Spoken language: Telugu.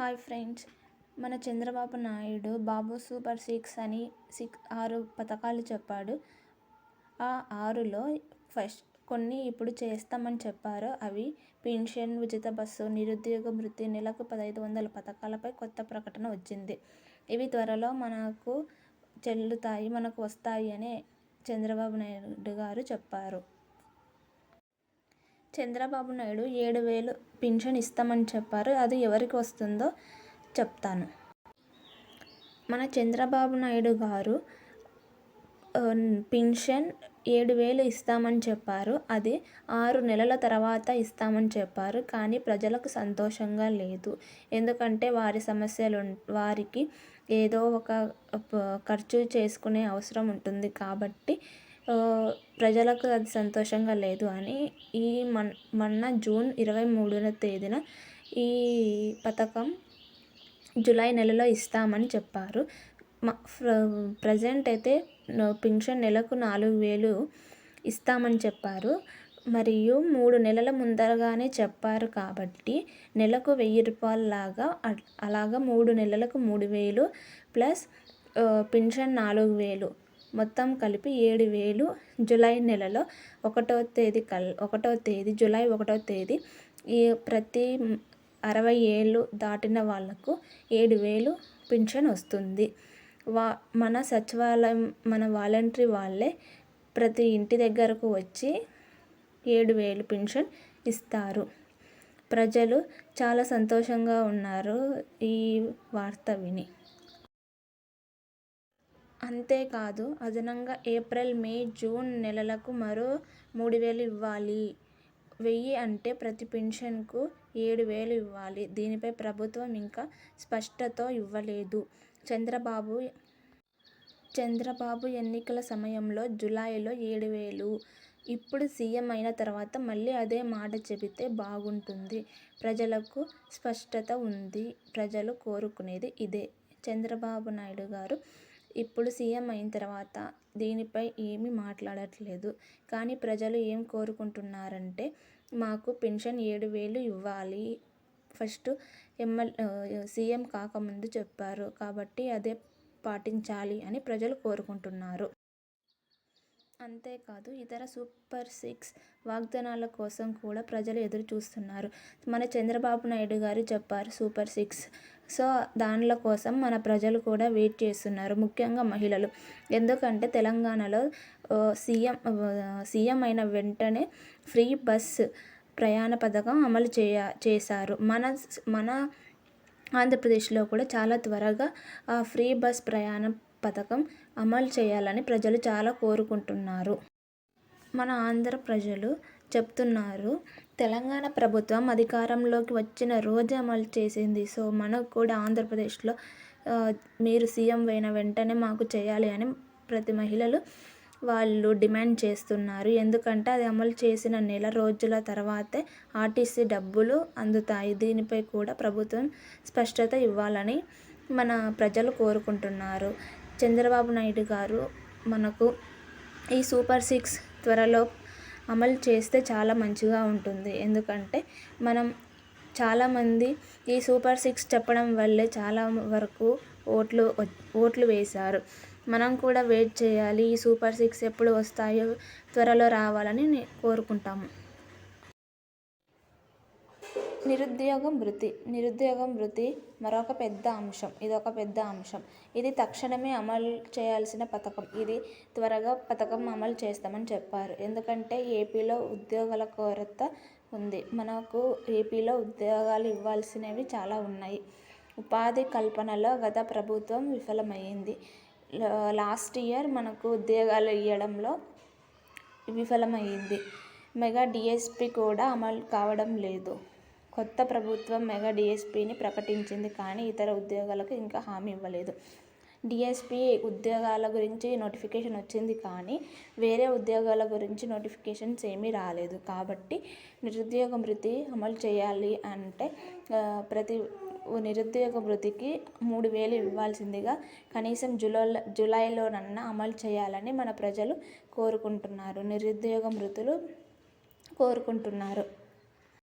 హాయ్ ఫ్రెండ్స్ మన చంద్రబాబు నాయుడు బాబు సూపర్ సిక్స్ అని సిక్స్ ఆరు పథకాలు చెప్పాడు. ఆ ఆరులో ఫస్ట్ కొన్ని ఇప్పుడు చేస్తామని చెప్పారు. అవి పెన్షన్ ఉచిత బస్సు నిరుద్యోగ వృత్తి నెలకు పదహైదు వందల పథకాలపై కొత్త ప్రకటన వచ్చింది. ఇవి త్వరలో మనకు చెల్లుతాయి మనకు వస్తాయి అని చంద్రబాబు నాయుడు గారు చెప్పారు. చంద్రబాబు నాయుడు ఏడు వేలు పింఛన్ ఇస్తామని చెప్పారు. అది ఎవరికి వస్తుందో చెప్తాను. మన చంద్రబాబు నాయుడు గారు పింఛన్ ఏడు వేలు ఇస్తామని చెప్పారు. అది ఆరు నెలల తర్వాత ఇస్తామని చెప్పారు. కానీ ప్రజలకు సంతోషంగా లేదు. ఎందుకంటే వారి సమస్యలు వారికి ఏదో ఒక ఖర్చు చేసుకునే అవసరం ఉంటుంది కాబట్టి ప్రజలకు అది సంతోషంగా లేదు అని ఈ మన్ మొన్న జూన్ ఇరవై మూడున తేదీన ఈ పథకం జూలై నెలలో ఇస్తామని చెప్పారు. ప్రజెంట్ అయితే పింఛన్ నెలకు నాలుగు వేలు ఇస్తామని చెప్పారు. మరియు మూడు నెలల ముందరగానే చెప్పారు కాబట్టి నెలకు వెయ్యి రూపాయలలాగా అలాగా మూడు నెలలకు మూడు వేలు ప్లస్ పింఛన్ నాలుగు వేలు మొత్తం కలిపి ఏడు వేలు జులై నెలలో ఒకటో తేదీ కల్ ఒకటో తేదీ జులై ఒకటో తేదీ ఈ ప్రతి అరవై ఏళ్ళు దాటిన వాళ్ళకు ఏడు వేలు పింఛన్ వస్తుంది. వా మన సచివాలయం మన వాలంటరీ వాళ్ళే ప్రతి ఇంటి దగ్గరకు వచ్చి ఏడు వేలు పింఛన్ ఇస్తారు. ప్రజలు చాలా సంతోషంగా ఉన్నారు ఈ వార్త విని. అంతేకాదు అదనంగా ఏప్రిల్ మే జూన్ నెలలకు మరో మూడు వేలు ఇవ్వాలి. వెయ్యి అంటే ప్రతి పెన్షన్కు ఏడు వేలు ఇవ్వాలి. దీనిపై ప్రభుత్వం ఇంకా స్పష్టత ఇవ్వలేదు. చంద్రబాబు చంద్రబాబు ఎన్నికల సమయంలో జూలైలో ఏడు వేలు. ఇప్పుడు సీఎం అయిన తర్వాత మళ్ళీ అదే మాట చెబితే బాగుంటుంది. ప్రజలకు స్పష్టత ఉంది. ప్రజలు కోరుకునేది ఇదే. చంద్రబాబు నాయుడు గారు ఇప్పుడు సీఎం అయిన తర్వాత దీనిపై ఏమీ మాట్లాడట్లేదు. కానీ ప్రజలు ఏం కోరుకుంటున్నారంటే మాకు పెన్షన్ ఏడు వేలు ఇవ్వాలి. ఫస్ట్ ఎమ్మెల్ సీఎం కాకముందు చెప్పారు. కాబట్టి అదే పాటించాలి అని ప్రజలు కోరుకుంటున్నారు. అంతేకాదు ఇతర సూపర్ సిక్స్ వాగ్దానాల కోసం కూడా ప్రజలు ఎదురు చూస్తున్నారు మన చంద్రబాబు నాయుడు గారు చెప్పారు సూపర్ సిక్స్ సో దానిల కోసం మన ప్రజలు కూడా వెయిట్ చేస్తున్నారు ముఖ్యంగా మహిళలు. ఎందుకంటే తెలంగాణలో సీఎం సీఎం అయిన వెంటనే ఫ్రీ బస్ ప్రయాణ పథకం అమలు చేయ చేశారు. మన మన ఆంధ్రప్రదేశ్లో కూడా చాలా త్వరగా ఆ ఫ్రీ బస్ ప్రయాణ పథకం అమలు చేయాలని ప్రజలు చాలా కోరుకుంటున్నారు. మన ఆంధ్ర ప్రజలు చెప్తున్నారు తెలంగాణ ప్రభుత్వం అధికారంలోకి వచ్చిన రోజు అమలు చేసింది. సో మనకు కూడా ఆంధ్రప్రదేశ్లో మీరు సీఎం అయిన వెంటనే మాకు చేయాలి అని ప్రతి మహిళలు వాళ్ళు డిమాండ్ చేస్తున్నారు. ఎందుకంటే అది అమలు చేసిన నెల రోజుల తర్వాతే ఆర్టీసీ డబ్బులు అందుతాయి. దీనిపై కూడా ప్రభుత్వం స్పష్టత ఇవ్వాలని మన ప్రజలు కోరుకుంటున్నారు. చంద్రబాబు నాయుడు గారు మనకు ఈ సూపర్ సిక్స్ త్వరలో అమలు చేస్తే చాలా మంచిగా ఉంటుంది. ఎందుకంటే మనం చాలామంది ఈ సూపర్ సిక్స్ చెప్పడం వల్లే చాలా వరకు ఓట్లు ఓట్లు వేశారు. మనం కూడా వెయిట్ చేయాలి. ఈ సూపర్ సిక్స్ ఎప్పుడు వస్తాయో త్వరలో రావాలని కోరుకుంటాము. నిరుద్యోగం వృత్తి. నిరుద్యోగం వృత్తి మరొక పెద్ద అంశం. ఇది ఒక పెద్ద అంశం. ఇది తక్షణమే అమలు చేయాల్సిన పథకం. ఇది త్వరగా పథకం అమలు చేస్తామని చెప్పారు. ఎందుకంటే ఏపీలో ఉద్యోగాల కొరత ఉంది. మనకు ఏపీలో ఉద్యోగాలు ఇవ్వాల్సినవి చాలా ఉన్నాయి. ఉపాధి కల్పనలో గత ప్రభుత్వం విఫలమైంది. లాస్ట్ ఇయర్ మనకు ఉద్యోగాలు ఇవ్వడంలో విఫలమైంది. మెగా డిఎస్పి కూడా అమలు కావడం లేదు. కొత్త ప్రభుత్వం మెగా డిఎస్పిని ప్రకటించింది కానీ ఇతర ఉద్యోగాలకు ఇంకా హామీ ఇవ్వలేదు. డిఎస్పి ఉద్యోగాల గురించి నోటిఫికేషన్ వచ్చింది కానీ వేరే ఉద్యోగాల గురించి నోటిఫికేషన్స్ ఏమీ రాలేదు. కాబట్టి నిరుద్యోగ మృతి అమలు చేయాలి అంటే ప్రతి నిరుద్యోగ వృత్తికి మూడు వేలు ఇవ్వాల్సిందిగా కనీసం జులై జూలైలోనన్నా అమలు చేయాలని మన ప్రజలు కోరుకుంటున్నారు. నిరుద్యోగ మృతులు కోరుకుంటున్నారు.